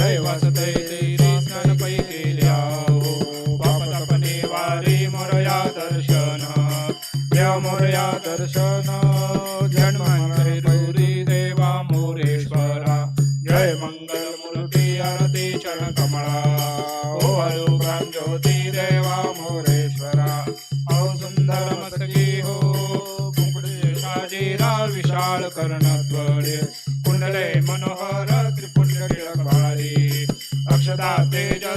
रहिवास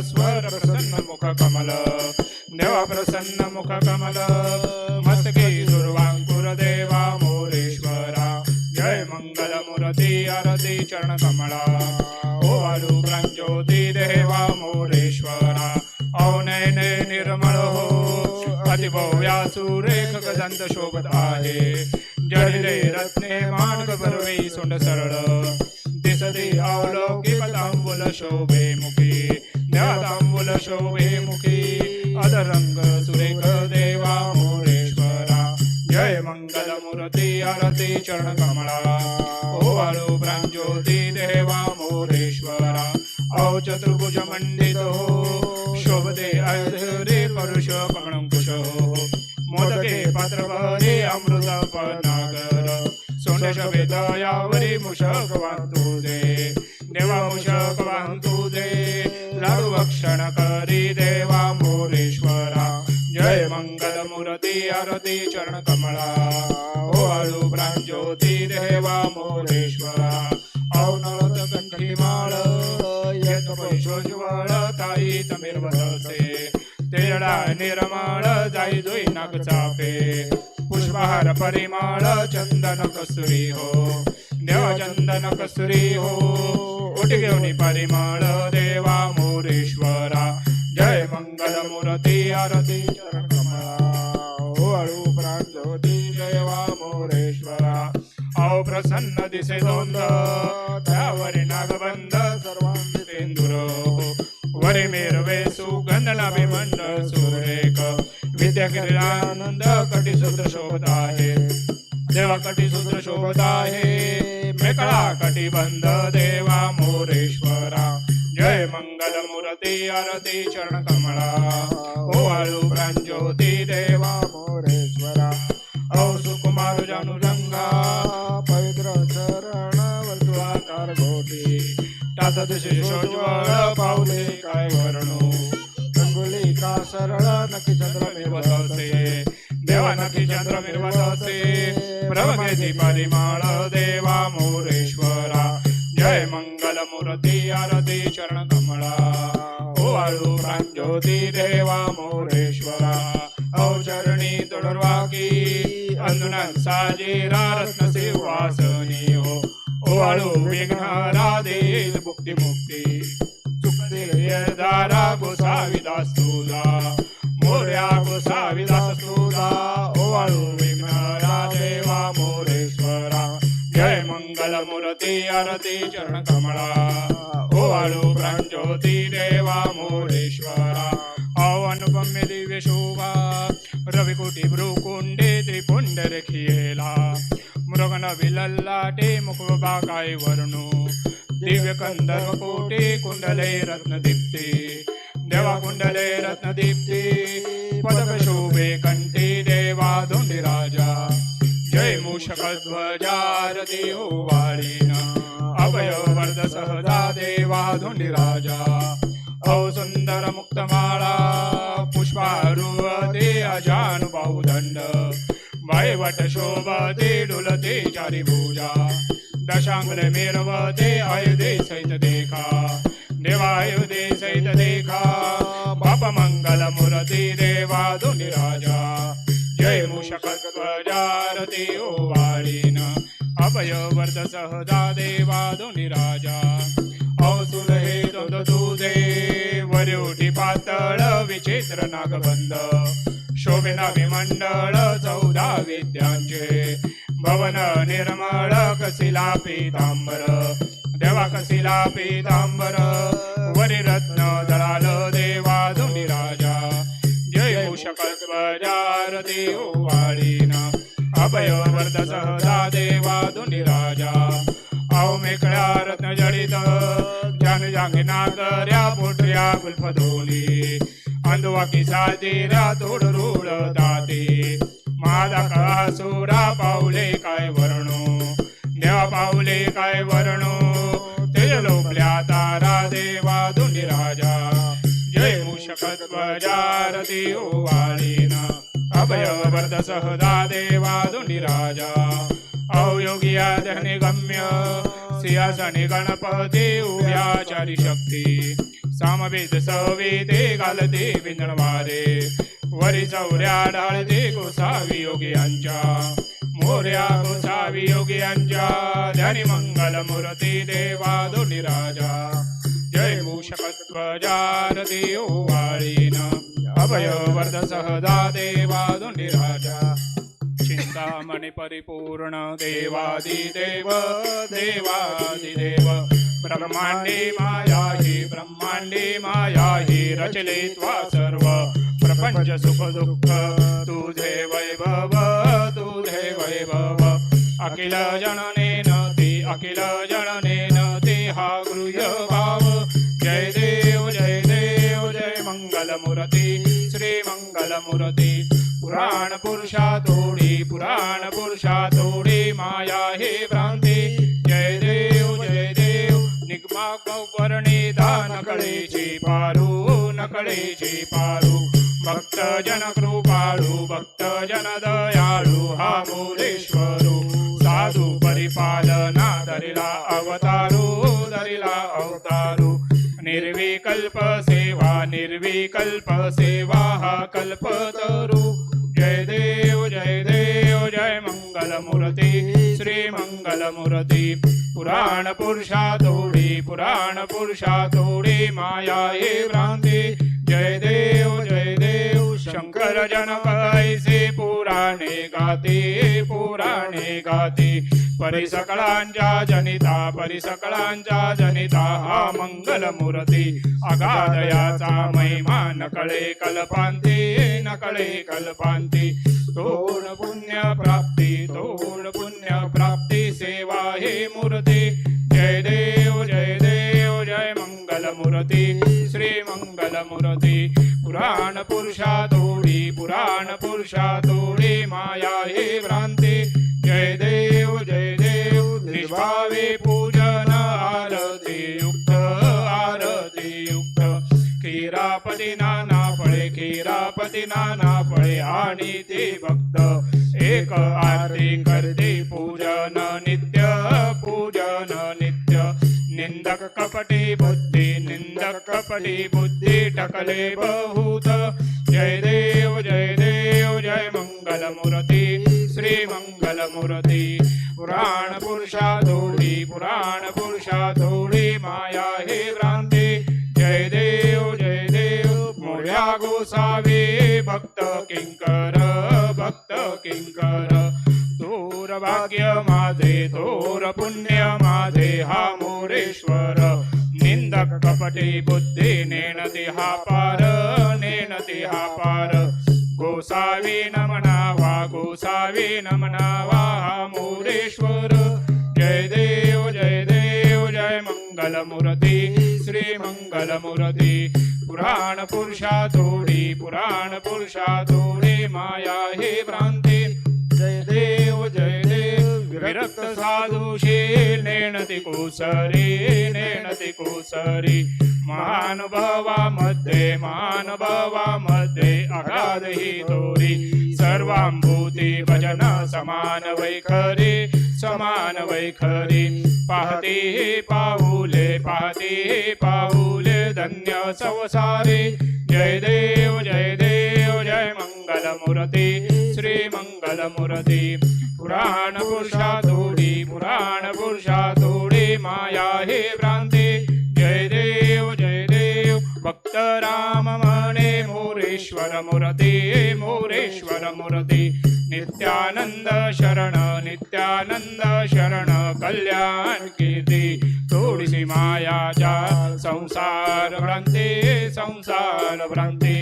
स्वर प्रसन्न मुख कमल। देव प्रसन्न मुख कमल। मस्तकी दुर्वांकुर देवा मोरेश्वरा। जय मंगल मूर्ती आरती चरण कमळा ओ आलू ज्योती देवा मोरेश्वरा। औनयने नयने निर्मळ हो। अतिभव्या सुरेख गदंत शोभत आहे। जडिले रत्ने माणक बरवी सोंड सरळ। दिसती अवलौकिक तांबूल शोभे मुखी तांबूल शोभे मुखी अधरंग सुरेख देवा मोरेश्वरा जय मंगल मूर्ती आरती चरण कमळा ओ आळू ज्योती देवा मोरेश्वरा औ चतुर्भुज मंडित हो शोभते अधरे परुष कमळंकुश हो। मोदके पात्र भरे अमृत पनागर सोंड शोभे दयावरी मुषक वाहतुजे देवा मुषक दे। लाडू भक्षण करी देवा मोरेश्वरा जय मंगल मूर्ती आरती चरण कमळा ओ आळू ज्योती देवा मोरेश्वरा औ नळत कंठी माळ येत पैशोज्वळ ताई तमिर बससे तेरडा निर्माळ जाई जोई नाग चापे पुष्पहार परिमाळ चंदन कसुरी हो देव चंदन कसुरी हो उठ घेऊन परिमाळ देवा मोरेश्वरा। जय मंगल मूर्ती आरती चरण प्रांजोती देवा मोरेश्वरा। औ प्रसन्न दिसे दोंद त्यावरी नागबंध सर्वांग तेंदुर वरे मेरवे सुगंध लाभे मंडळ विद्या आनंद कटी सूत्र शोभत आहे. देवा कटी सूत्र शोभत आहे. मेकळा कटी बंद देवा मोरेश्वरा. जय मंगल मूर्ती आरती चरण कमळा. ओ आळू प्रांज्योती देवा मोरेश्वरा. औ सुकुमार जानुरंगा. पवित्र चरण वर्तुळाकार घोटी टाचत शिशोज्वळ पावले काय वर्णू? का सरळ नखी चंद्र निर्वसते देवा नखी चंद्र निर्वसते प्रभगेती परिमाळ देवा मोरेश्वरा. जय मंगल मूर्ती आरती चरण कमळा. ओ आळू प्रांज्योती देवा मोरेश्वरा. औ चरणी तोडरवाकी अंदुनात साजेरा रत्न सेवासनी हो. ओ आळू विघ्नारा देईल मुक्ती मुक्ती चुकतील दारा गोसाविदास तुला मोर्या गोसाविदास तुला ओवाळू आळू विघ्नारा देवा मोरेश्वरा जय मंगल मूर्ती आरती चरण कमळा ओवाळू प्राणज्योती देवा मोरेश्वरा औ दिव्य शोभा रविकुटी भ्रुकुंडे त्रिपुंडर खियेला। मृगन विलल्लाटे मुखबा काय वर्णू। दिव्य कंदर्व कोटे कुंडले रत्न दीप्ती। देवा कुंडले रत्न पदक शोभे कंठी देवा धोंडी राजा। जय मूषक ध्वजार देव हो वाळीन अभय वर्ध देवा धोंडी राजा। औ सुंदर मुक्तमाळा पुष्पारुवते अजानुभाऊ दंड वैवट शोभते डुलते चारी भुजा दशांगले मिरवते आयुधे सहित देखा देवायुधे सहित देखा बाप मंगल मूर्ती देवा धोनी राजा जय मूषक ध्वजारती ओ वाळीन अभय वर्ध सहदा देवा दोन्ही राजा औसुल हे दोद तुझे वऱ्योटी पातळ विचित्र नागबंध शोभिना विमंडळ चौदा विद्यांचे। भवन निर्मळ कसिला पीतांबर। देवा कसिला पीतांबर। वरी रत्न दळाल देवा धुनी राजा जय शकल स्वजार देव वाळीना अभय वर्ध सहजा देवा धुनी राजा आओ मेकळ्या रत्न जय जडित जन जांगिना कर्या पोटऱ्या गुल्फदोली. अंधवाकी साजेऱ्या तोड रूळ दाते. माझा का सोरा पावले काय वर्णो? देवा पावले काय वर्णो? तेज लोकल्या तारा देवा धुनी राजा जय मुषकत्वजारती ओ वाळीना अभय वरद सहदा देवा राजा अवयोगिया धने गम्य सिंहासने गणपती उभ्याचारी शक्ती। सामवेद सवेदे घालते विंदणवारे वरी चौऱ्या डाळते गोसावी योगियांच्या। मोर्या गोसावी योगियांच्या। ध्यानी मंगल मूर्ती देवा दोन्ही राजा जय मूषकध्वजारती ओवाळीन। अभय वरद सहदा देवा दोन्ही राजा चिंतामणि परिपूर्ण देवादिदेव देवादिदेव। ब्रह्मांडे माया हि ब्रह्मांडे माया हि रचले त्वा सर्व। प्रपंच सुख दुःख तुझे वैभव तुझे वैभव। अखिल जननेन ती अखिल जननेन ते हा गृह भाव जय देव जय देव जय मंगल मंगलमूर्ती। श्री मंगलमूर्ती। पुराण पुरुषा तोडी पुराण पुरुषा तोडी माया हे भ्रांती। जय देव जय देव निगमा वर्णिता नकळेची पारू नकळेची पारू। भक्त जन कृपाळू भक्त जन दयाळू हा मुरेश्वरू साधू परिपालना दरिला अवतारू दरिला अवतारू। निर्विकल्प सेवा निर्विकल्प सेवा हा कल्पतरू। जय देव जय देव जय मंगलमूर्ती। श्री मंगलमूर्ती पुराण पुरुषा तोडी पुराण पुरुषा तोडी माया हे भ्रांती जय देव जय देव शंकर जनक ऐसे पुराणे गाते पुराणे गाते. परिसकळांच्या जनिता परिसकळांच्या जनिता हा मंगलमूर्ती अगाधयाचा महिमा नकळे कल्पांती नकळे कल्पांती. तोड पुण्य प्राप्ती तोण पुण्य प्राप्ती सेवा हे मूर्ती. जय देव जय देव जय मंगल मूर्ती. श्री मंगलमूर्ती पुराण पुरुषा तोडी पुराण पुरुषा तोडी माया हे भ्रांती. जय देव जय देव निष्भावे पूजन आरती युक्त आरती युक्त. खीरापती नाना फळे खीरापती नाना फळे आणि ते भक्त. एक आरती करते पूजन नित्य पूजन नित्य. निंदक कपटी बुद्धी कपटी बुद्धी टकले बहुत। जय देव जय देव जय मंगलमूर्ती। श्री मंगलमूर्ती। पुराण पुरुषा धोडी पुराण पुरुषा धोडी माया हे भ्रांती। जय देव जय देव मोर्या गोसावे। भक्त किंकर भक्त किंकर। तोर भाग्य माझे तोर पुण्य माझे हा मोरेश्वर। निंदक कपटी बुद्धी नेन हा पार नेन हा पार. गोसावी नमनावा गोसावी नमनावा हा मोरेश्वर. जय देव जय देव जय मंगलमूर्ती श्री मंगलमूर्ती. पुराण पुरुषा थोडी पुराण पुरुषा थोडी माया हे भ्रांती. विरक्त साधुशील नेणती कुसरी नेणती कुसरी. महानुभावामध्ये महानुभावामध्ये अगाध ही दोरी सर्वांभूती भजन समान वैखरी. समान वैखरी. पाहते हे पाऊले पाहते हे पाऊले धन्य संसारे. जय देव जय देव जय मंगल मंगलमूर्ती. श्री मंगल मंगलमूर्ती पुराण पुरुषा थोडी पुराण पुरुषा थोडी माया हे भ्रांती. भक्त राम म्हणे मोरेश्वर मूर्ती मोरेश्वर मूर्ती। नित्यानंद शरण नित्यानंद शरण कल्याण कीर्ती। थोडीशी मायाच्या संसार भ्रांते संसार भ्रांते।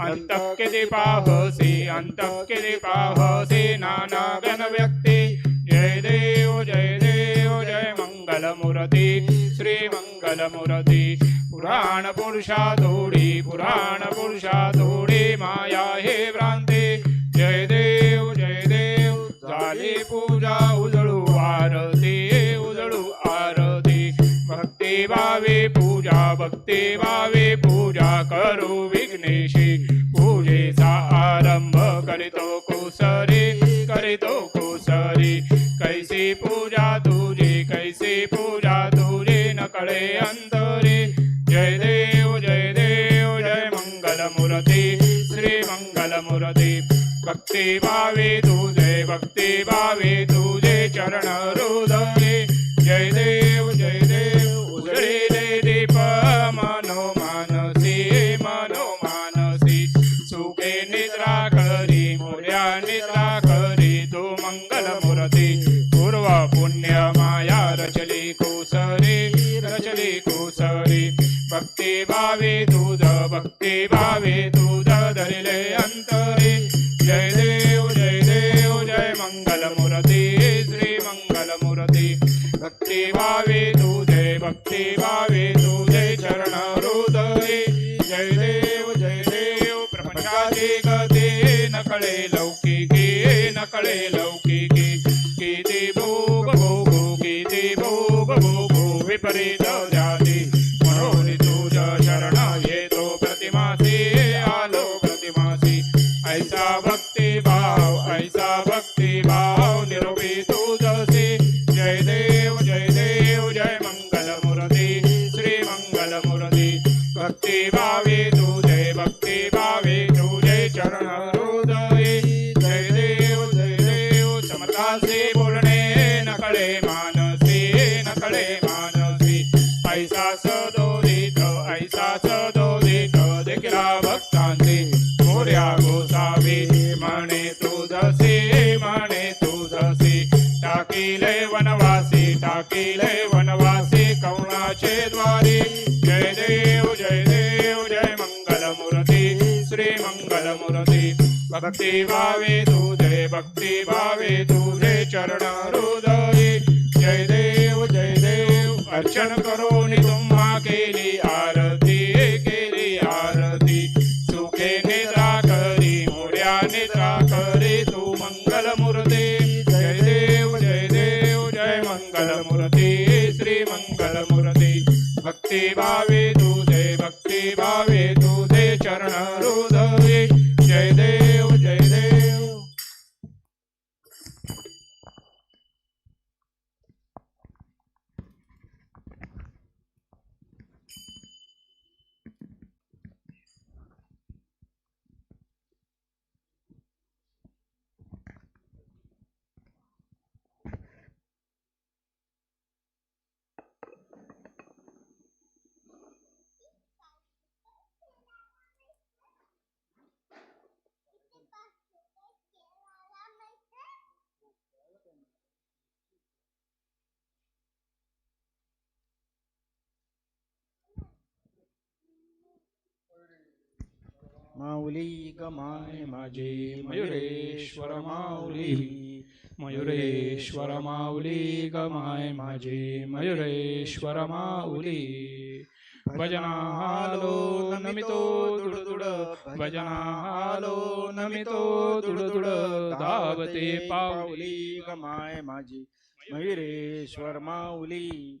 अंत किती पाहसे अंत किती पाहसे नाना गण व्यक्ती। जय देव जय देव जय मंगल मंगलमूर्ती श्री मंगलमूर्ती पुराण पुरुषा थोडी पुराण पुरुषा थोडी माया हे भ्रांते. जय देव जय देव झाली पूजा उजळू आरती उजळू आरती. भक्ती भावे पूजा भक्ती भावे पूजा करू विघ्नेशी. पूजेचा आरंभ करीतो कुसरी करीतो कुसरी. कैसी पूजा तुझी कैसी पूजा तुझी नकळे कळे अंतरी. भक्ती भावे तुझे भक्ती भावे तुझे चरण रुदने जय देव जय देव उजळीले दीप मनो मानसी मनो मानसी. सुखे निद्रा करी मोर्या निद्रा करी तू मंगल मूर्ती. पूर्व पुण्य माया रचली कुसरी रचली कुसरी. भक्ती भावे तुझ भक्ती भावे तुझ धरिले अंतरी. मूर्ती श्री मंगल मूर्ती भक्ती भावे तुझे भक्ती भावे तुझे चरण हृदय। जय देव जय देव प्रपंचाचे गती नकळे लौकिके नकळे लौ भक्ती भावे तुझे भक्ती भावे तुझे चरण हृदये जय देव जय देव अर्चन करो माऊली गमाय माझे मयुरेश्वर माऊली। मयुरेश्वर माऊली गमाय माझे मयुरेश्वर माऊली। भजनालो नमितो दुडदुड भजनालो नमितो दुडदुड धावते पाऊली पाऊली गमाय माझी मयुरेश्वर माऊली।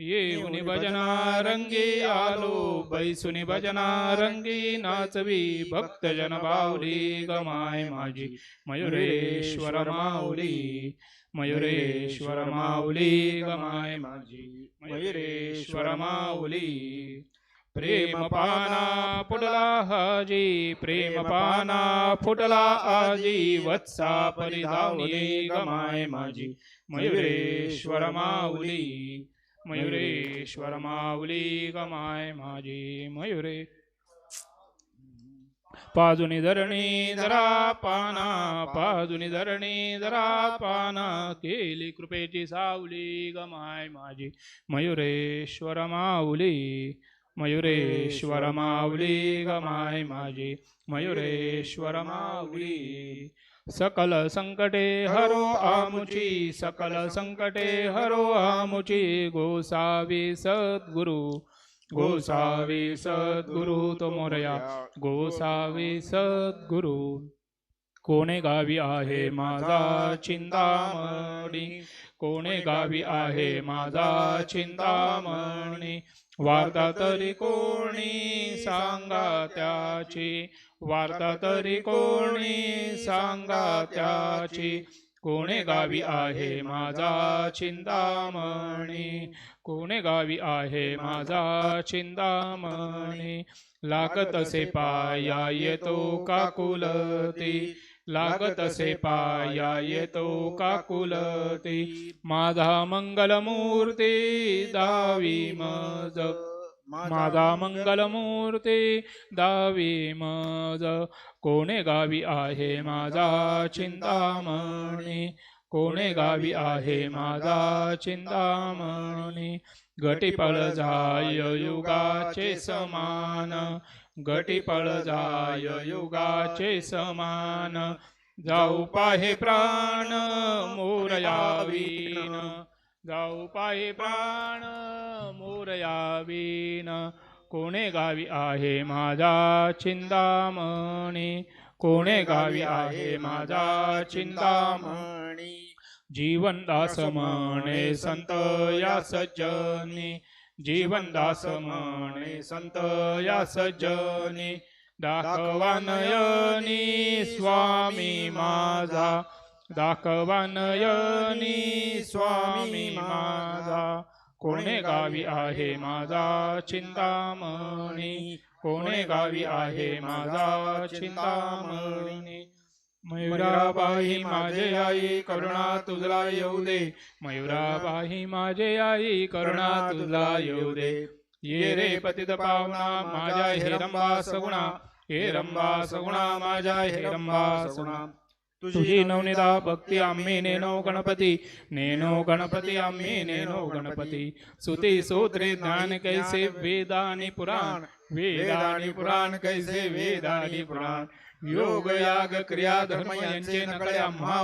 येऊनी भजना रंगी आलो बैसुनी भजना रंगी नाचवी भक्तजन बावली गमाय माझी मयुरेश्वर माऊली मयुरेश्वर माऊली गमाय माझी मयुरेश्वर माऊली प्रेम पाना फुटला हाजी प्रेम पाना फुटला आजी वत्सा परिधावली गमाय माझी मयुरेश्वर माऊली मयुरेश्वर माऊली गमाय माझी मयुरे. पाजुनी धरणी धरा पाना पाजुनी धरणी धरा पाना केली कृपेची सावली गमाय माझी मयुरेश्वर माऊली. मयुरेश्वर माऊली गमाय माझी मयुरेश्वर माऊली. सकल संकटे हरो आमुची सकल संकटे हरो आमुची गोसावी सद्गुरु गोसावी सद्गुरु तो मोरया गोसावी सद्गुरु. कोणे गावी आहे माझा चिंतामणी कोणे गावी आहे माझा चिंतामणी? वार्ता तरी कोणी सांगा त्याची? वार्ता तरी कोणी सांगा त्याची? कोणे गावी आहे माझा चिंतामणी? कोणे गावी आहे माझा चिंतामणी? लागत असे पाया येतो काकुलती लागत असे पाया येतो काकुलती. माझा मंगलमूर्ती दावी मज. माझा मंगलमूर्ती दावी मज. कोणे गावी आहे माझा चिंतामणी? कोणे गावी आहे माझा चिंतामणी? गटीपळ जाय युगाचे समान. गटीपळ जाय युगाचे समान. जाऊ पाहे प्राण मोरयावीन जाऊ पाहे प्राण मोरयावीन कोणे गावी आहे माझा चिंतामणी? कोणे गावी आहे माझा चिंतामणी? जीवनदास म्हणे संत या सज्जनी. जीवनदास म्हणे संत या सज्जनी दाखवानयनी स्वामी माझा दाखवानयनी स्वामी माझा. कोणे गावी आहे माझा चिंतामणी कोणे गावी आहे माझा चिंतामणी. मयुराबाई माझे आई करुणा तुझला येऊ दे. मयुराबाई माझे आई करुणा तुझला येऊ दे. ये रे पतित पावना माझ्या हे रंबा सगुणा. हे रंबा सगुणा माझ्या हे रंबा सगुणा. तुझी नवनिदा भक्ती आम्ही नेनो गणपती. नेनो गणपती आम्ही नेनो गणपती. सुती सूत्रे ज्ञान कैसे वेदानी पुराण. वेदानी पुराण कैसे वेदानी पुराण. योग याग क्रिया धर्म यांचे नकळे आम्हा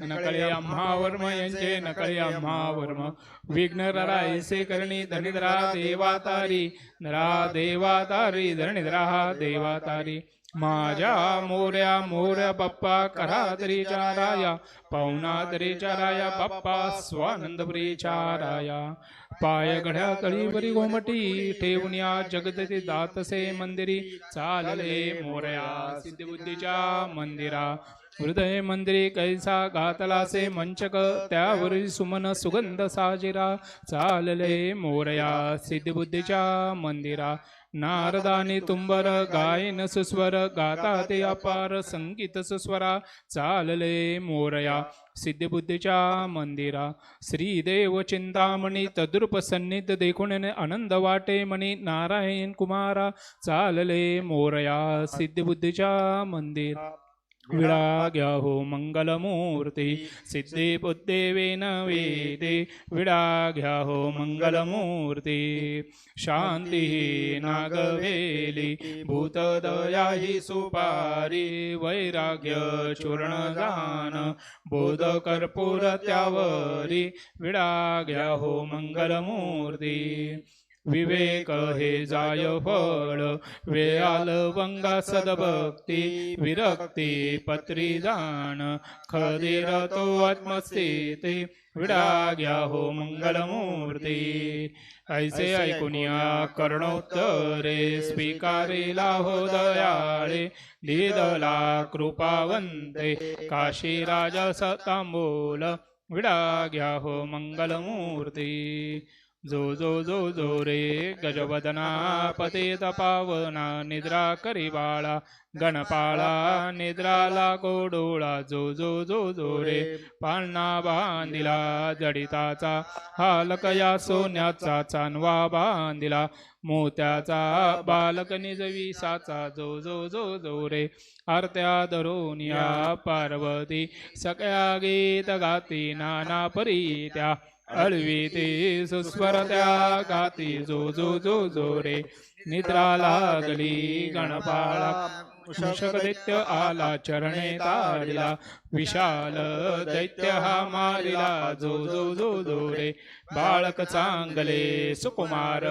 नकळे आम्हा यांचे नकळे आम्हा विघ्न विघ्न ऐसे करणी धनिद्रा देवातारी नरा देवातारी धरणिद्रा देवातारी। माझ्या मोऱ्या मोऱ्या बाप्पा करा तरी चाराया पाहुणा तरी चाराया बाप्पा स्वानंदपुरी चाराया. पाय घड्या तळीवरी गोमटी ठेवण्या जगदती दातसे मंदिरी चालले मोऱ्या सिद्धबुद्धीच्या मंदिरा. हृदय मंदिरी कैसा घातलासे मंचक त्यावरील सुमन सुगंध साजिरा. चालले मोरया सिद्धबुद्धीच्या मंदिरा. नारदानी तुंबर गायन सुस्वर गाता ते अपार संगीत सुस्वरा चालले मोरया सिद्धबुद्धीच्या मंदिरा श्रीदेव चिंतामणी तद्रुप सन्निध देखून आनंद वाटे मणी नारायण कुमारा चालले मोरया सिद्धबुद्धीच्या मंदिर। विडा घ्या हो मंगलमूर्ती वेदे विडा घ्या हो मंगलमूर्ती शांती नागवेली भूतदया ही सुपारी वैराग्य चूर्ण जान बोध विवेक हे जाय फळ वेळाल वंगा सदभक्ती विरक्ती पत्री जाण. खदीर तो आत्मस्थिती विडा घ्या हो मंगलमूर्ती ऐसे ऐकुनिया कर्णोत्तरे स्वीकारिला हो दयाळे. लिदला कृपावंते काशी राजा सतांबोल विडा घ्या हो मंगलमूर्ती जो जो जो जो रे गजवदना पतेत पावना निद्रा करी बाळा गणपाळा निद्राला कोडोळा जो जो जो जो रे पाळणा बांधिला जडिताचा हालक या सोन्याचा चांदवा बांधिला मोत्याचा बालक निजविसाचा जो जो जो जो रे आरत्या धरोनिया पार्वती सगळ्या गीत गाती नाना परी त्या अळवी ते सुस्वर गाती जो जो जो जो रे. निद्रा लागली गणपाळा. मूषक दैत्य आला चरणे तारिला. विशाल दैत्य हा मारिला जो जो जो जो रे. बाळक चांगले सुकुमार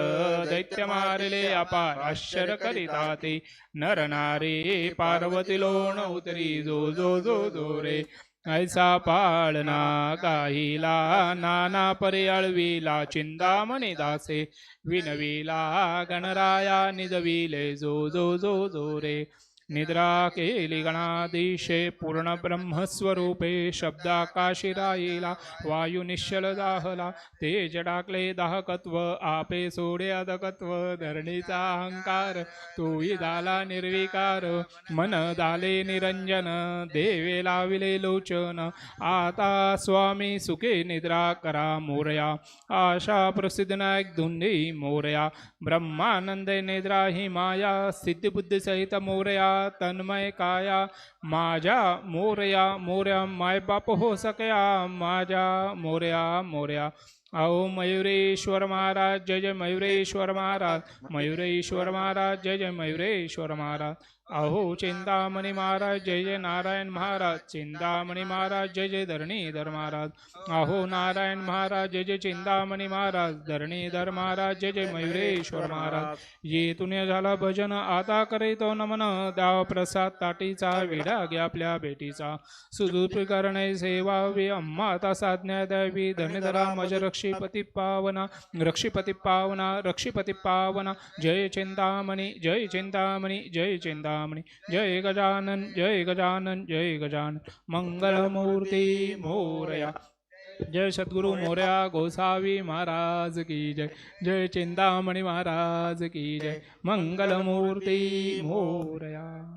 दैत्य मारिले अपार आश्चर्य करिता ते नर नारी पार्वती लोण उतरी जो जो जो जो रे. ऐसा पाळना काहीला नाना पर्याळविला चिंदामणी चिंतामणी दासे विनविला गणराया निजविले जो जो जो जो रे. निद्रा केली गणादिशे पूर्ण ब्रह्मस्वरूपे शब्दाकाशी राहिला वायू निश्चल दाहला ते जडाकले दाहकत्व आपे सोडे अदकत्व धरणीचा अहंकार तोही दाला निर्विकार मन दाले निरंजन देवे लाविले लोचन आता स्वामी सुखे निद्रा करा मोरया आशा प्रसिद्ध नायक धुंडी मोरया ब्रह्मानंद निद्रा ही माया सिद्धिबुद्धी सहित मोरया तन्मय काया माझ्या मोरया मोर्या मायबाप हो सकया माझ्या मोर्या मोर्या. अहो मयुरेश्वर महाराज जय जय मयुरेश्वर महाराज मयुरेश्वर महाराज जय जय मयुरेश्वर महाराज. अहो चिंतामणी महाराज जय जय नारायण महाराज चिंतामणी महाराज जय जय धरणीधर महाराज. अहो नारायण महाराज जय जय चिंतामणी महाराज धरणीधर महाराज जय जय मयुरेश्वर महाराज. ये तुने झाला भजन आता करीतो नमन द्याव प्रसाद ताटीचा विडा घ्या आपल्या भेटीचा. सुदूप करणे सेवावी अम्मा ता साधन्या द्यावी धरणीधरा मज रक्षीपती पावना रक्षीपती पावना रक्षीपती पावना. जय चिंतामणी जय चिंतामणी जय चिंता चिंतामणी जय गजानन जय गजानन जय गजानन। मंगलमूर्ती मोरया। जय सद्गुरु मोर्या गोसावी महाराज की जय। जय चिंतामणी महाराज की जय। मंगलमूर्ती मोरया।